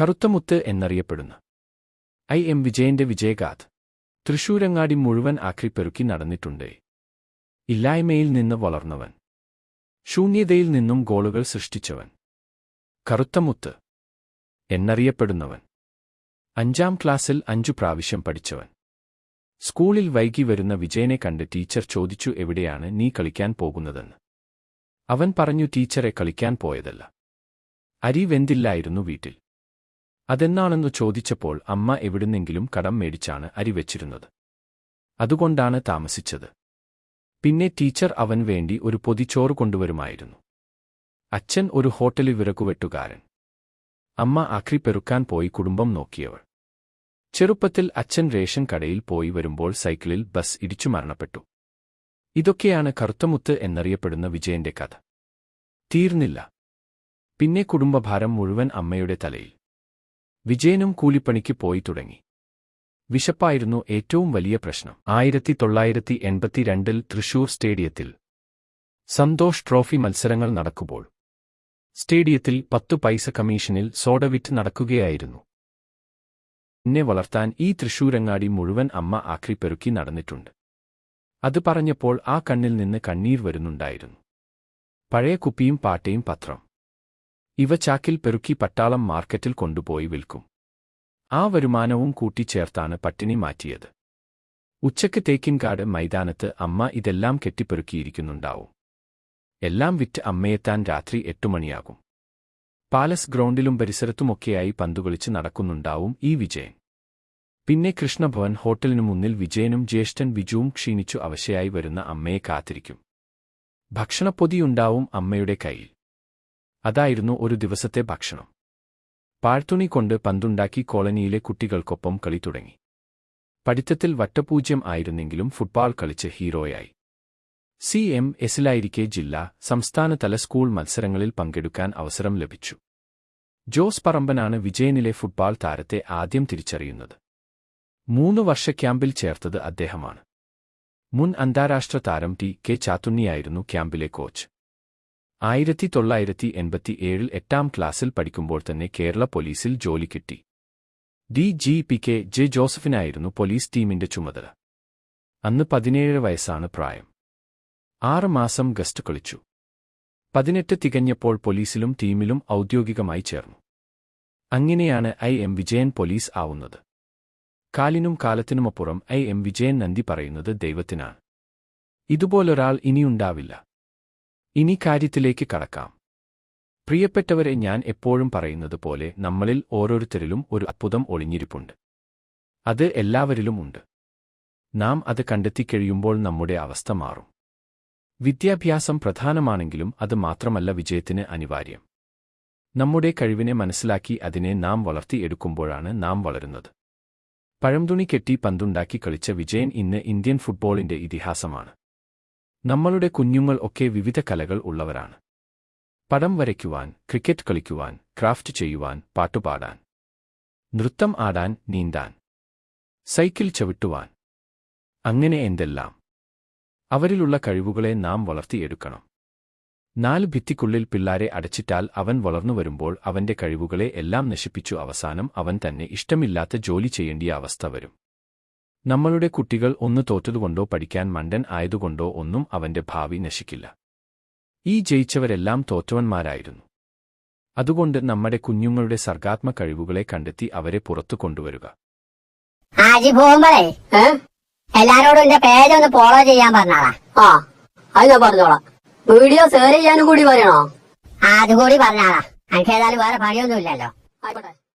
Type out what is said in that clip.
കറുത്തമുത്ത് എന്നറിയപ്പെടുന്നു. I M വിജയന്റെ വിജയഗാഥ. തൃശൂരങ്ങാടി മുഴുവൻ ആക്രിപ്പെറുക്കി നടന്നിട്ടുണ്ട്. ഇല്ലായ്മയിൽ നിന്ന് വളർന്നവൻ. ശൂന്യതയിൽ നിന്നും ഗോളുകൾ സൃഷ്ടിച്ചവൻ. കറുത്തമുത്ത് എന്നറിയപ്പെടുന്നവൻ. അഞ്ചാം ക്ലാസ്സിൽ അഞ്ചു പ്രാവശ്യം പഠിച്ചവൻ. സ്കൂളിൽ വൈകി വരുന്ന വിജയനെ കണ്ട് ടീച്ചർ ചോദിച്ചു എവിടെയാണ് നീ കളിക്കാൻ പോകുന്നതെന്ന്. അവൻ പറഞ്ഞു ടീച്ചറെ കളിക്കാൻ പോയതല്ല. അരി വെന്തില്ലായിരുന്നു വീട്ടിൽ. അതെന്നാണെന്നു ചോദിച്ചപ്പോൾ അമ്മ എവിടുന്നെങ്കിലും കടം മേടിച്ചാണ് അരി വെച്ചിരുന്നത്. അതുകൊണ്ടാണ് താമസിച്ചത്. പിന്നെ ടീച്ചർ അവൻ വേണ്ടി ഒരു പൊതിച്ചോറ് കൊണ്ടുവരുമായിരുന്നു. അച്ഛൻ ഒരു ഹോട്ടലിൽ വിറകുവെട്ടുകാരൻ. അമ്മ ആക്രി പെറുക്കാൻ പോയി കുടുംബം നോക്കിയവൾ. ചെറുപ്പത്തിൽ അച്ഛൻ റേഷൻ കടയിൽ പോയി വരുമ്പോൾ സൈക്കിളിൽ ബസ് ഇടിച്ചു മരണപ്പെട്ടു. ഇതൊക്കെയാണ് കറുത്തമുത്ത് എന്നറിയപ്പെടുന്ന വിജയന്റെ കഥ. തീർന്നില്ല. പിന്നെ കുടുംബഭാരം മുഴുവൻ അമ്മയുടെ തലയിൽ. വിജയനും കൂലിപ്പണിക്ക് പോയി തുടങ്ങി. വിശപ്പായിരുന്നു ഏറ്റവും വലിയ പ്രശ്നം. ആയിരത്തി തൊള്ളായിരത്തി എൺപത്തിരണ്ടിൽ തൃശൂർ സ്റ്റേഡിയത്തിൽ സന്തോഷ് ട്രോഫി മത്സരങ്ങൾ നടക്കുമ്പോൾ സ്റ്റേഡിയത്തിൽ പത്തു പൈസ കമ്മീഷനിൽ സോഡവിറ്റ് നടക്കുകയായിരുന്നു. എന്നെ വളർത്താൻ ഈ തൃശൂരങ്ങാടി മുഴുവൻ അമ്മ ആക്രി പെറുക്കി നടന്നിട്ടുണ്ട്. അത് പറഞ്ഞപ്പോൾ ആ കണ്ണിൽ നിന്ന് കണ്ണീർ വരുന്നുണ്ടായിരുന്നു. പഴയ കുപ്പിയും പാട്ടയും പത്രം. ഇവ ചാക്കിൽ പെറുക്കി പട്ടാളം മാർക്കറ്റിൽ കൊണ്ടുപോയി വിൽക്കും. ആ വരുമാനവും കൂട്ടിച്ചേർത്താണ് പട്ടിണി മാറ്റിയത്. ഉച്ചയ്ക്ക് തേക്കിൻകാട് മൈതാനത്ത് അമ്മ ഇതെല്ലാം കെട്ടിപ്പെറുക്കിയിരിക്കുന്നുണ്ടാവും. എല്ലാം വിറ്റ് അമ്മയെത്താൻ രാത്രി എട്ടുമണിയാകും പാലസ് ഗ്രൗണ്ടിലും പരിസരത്തുമൊക്കെയായി പന്തുകളിച്ച് നടക്കുന്നുണ്ടാവും ഈ വിജയൻ. പിന്നെ കൃഷ്ണഭവൻ ഹോട്ടലിനു മുന്നിൽ വിജയനും ജ്യേഷ്ഠൻ ബിജുവും ക്ഷീണിച്ചു അവശയായി വരുന്ന അമ്മയെ കാത്തിരിക്കും. ഭക്ഷണപ്പൊതിയുണ്ടാവും അമ്മയുടെ കയ്യിൽ. അതായിരുന്നു ഒരു ദിവസത്തെ ഭക്ഷണം. പാഴ്ത്തുണി കൊണ്ട് പന്തുണ്ടാക്കി കോളനിയിലെ കുട്ടികൾക്കൊപ്പം കളി തുടങ്ങി. പഠിത്തത്തിൽ വട്ടപൂജ്യം ആയിരുന്നെങ്കിലും ഫുട്ബോൾ കളിച്ച് ഹീറോയായി. സി എം എസിലായിരിക്കെ ജില്ലാ സംസ്ഥാനതല സ്കൂൾ മത്സരങ്ങളിൽ പങ്കെടുക്കാൻ അവസരം ലഭിച്ചു. ജോസ് പറമ്പനാണ് വിജയനിലെ ഫുട്ബോൾ താരത്തെ ആദ്യം തിരിച്ചറിയുന്നത്. മൂന്ന് വർഷ ക്യാമ്പിൽ ചേർത്തത് അദ്ദേഹമാണ്. മുൻ അന്താരാഷ്ട്ര താരം ടി കെ ചാത്തുണ്ണിയായിരുന്നു ക്യാമ്പിലെ കോച്ച്. ആയിരത്തി തൊള്ളായിരത്തി എൺപത്തിയേഴിൽ എട്ടാം ക്ലാസ്സിൽ പഠിക്കുമ്പോൾ തന്നെ കേരള പോലീസിൽ ജോലി കിട്ടി. D. G. P. K. J. ജോസഫിനായിരുന്നു police ടീമിന്റെ ചുമതല. അന്ന് പതിനേഴ് വയസ്സാണ് പ്രായം. ആറ് മാസം ഗസ്റ്റ് കളിച്ചു. പതിനെട്ട് തികഞ്ഞപ്പോൾ പോലീസിലും ടീമിലും ഔദ്യോഗികമായി ചേർന്നു. അങ്ങനെയാണ് ഐ. എം. വിജയൻ പോലീസ് ആവുന്നത്. കാലിനും കാലത്തിനുമപ്പുറം ഐ. എം. വിജയൻ നന്ദി പറയുന്നത് ദൈവത്തിനാണ്. ഇതുപോലൊരാൾ ഇനിയുണ്ടാവില്ല. ഇനി കാര്യത്തിലേക്ക് കടക്കാം. പ്രിയപ്പെട്ടവരെ ഞാൻ എപ്പോഴും പറയുന്നത് പോലെ നമ്മളിൽ ഓരോരുത്തരിലും ഒരു അത്ഭുതം ഒളിഞ്ഞിരിപ്പുണ്ട്. അത് എല്ലാവരിലുമുണ്ട് നാം അത് കണ്ടെത്തിക്കഴിയുമ്പോൾ നമ്മുടെ അവസ്ഥ മാറും. വിദ്യാഭ്യാസം പ്രധാനമാണെങ്കിലും അത് മാത്രമല്ല വിജയത്തിന് അനിവാര്യം. നമ്മുടെ കഴിവിനെ മനസ്സിലാക്കി അതിനെ നാം വളർത്തിയെടുക്കുമ്പോഴാണ് നാം വളരുന്നത്. പഴംതുണി കെട്ടി പന്തുണ്ടാക്കി കളിച്ച വിജയൻ ഇന്ന് ഇന്ത്യൻ ഫുട്ബോളിന്റെ ഇതിഹാസമാണ്. നമ്മളുടെ കുഞ്ഞുങ്ങൾ ഒക്കെ വിവിധ കലകൾ ഉള്ളവരാണ്. പടം വരയ്ക്കുവാൻ ക്രിക്കറ്റ് കളിക്കുവാൻ ക്രാഫ്റ്റ് ചെയ്യുവാൻ പാട്ടുപാടാൻ നൃത്തം ആടാൻ നീന്താൻ. സൈക്കിൾ ചവിട്ടുവാൻ. അങ്ങനെ എന്തെല്ലാം? അവരിലുള്ള കഴിവുകളെ നാം വളർത്തിയെടുക്കണം. നാല് ഭിത്തിക്കുള്ളിൽ പിള്ളാരെ അടച്ചിട്ടാൽ അവൻ വളർന്നു വരുമ്പോൾ അവന്റെ കഴിവുകളെ എല്ലാം നശിപ്പിച്ചു അവസാനം അവൻ തന്നെ ഇഷ്ടമില്ലാത്ത ജോലി ചെയ്യേണ്ടിയ അവസ്ഥ വരും. നമ്മളുടെ കുട്ടികൾ ഒന്ന് തോറ്റതുകൊണ്ടോ പഠിക്കാൻ മണ്ടൻ ആയതുകൊണ്ടോ ഒന്നും അവന്റെ ഭാവി നശിക്കില്ല. ഈ ജയിച്ചവരെല്ലാം തോറ്റവന്മാരായിരുന്നു. അതുകൊണ്ട് നമ്മുടെ കുഞ്ഞുങ്ങളുടെ സർഗാത്മ കഴിവുകളെ കണ്ടെത്തി അവരെ പുറത്തു കൊണ്ടുവരിക. ആജി പോകുമ്പോഴേ എല്ലാരോടും എന്റെ പേജ് ഒന്ന് ഫോളോ ചെയ്യാൻ പറഞ്ഞാളാ. ആ അത് ഞാൻ പറഞ്ഞോളാം. വീഡിയോ ഷെയർ ചെയ്യാനും കൂടി പറയണോ? അതുകൂടി പറഞ്ഞാളാ. എനിക്ക് ഏതായാലും വേറെ പണിയൊന്നുമില്ലല്ലോ. ആയിക്കോട്ടെ.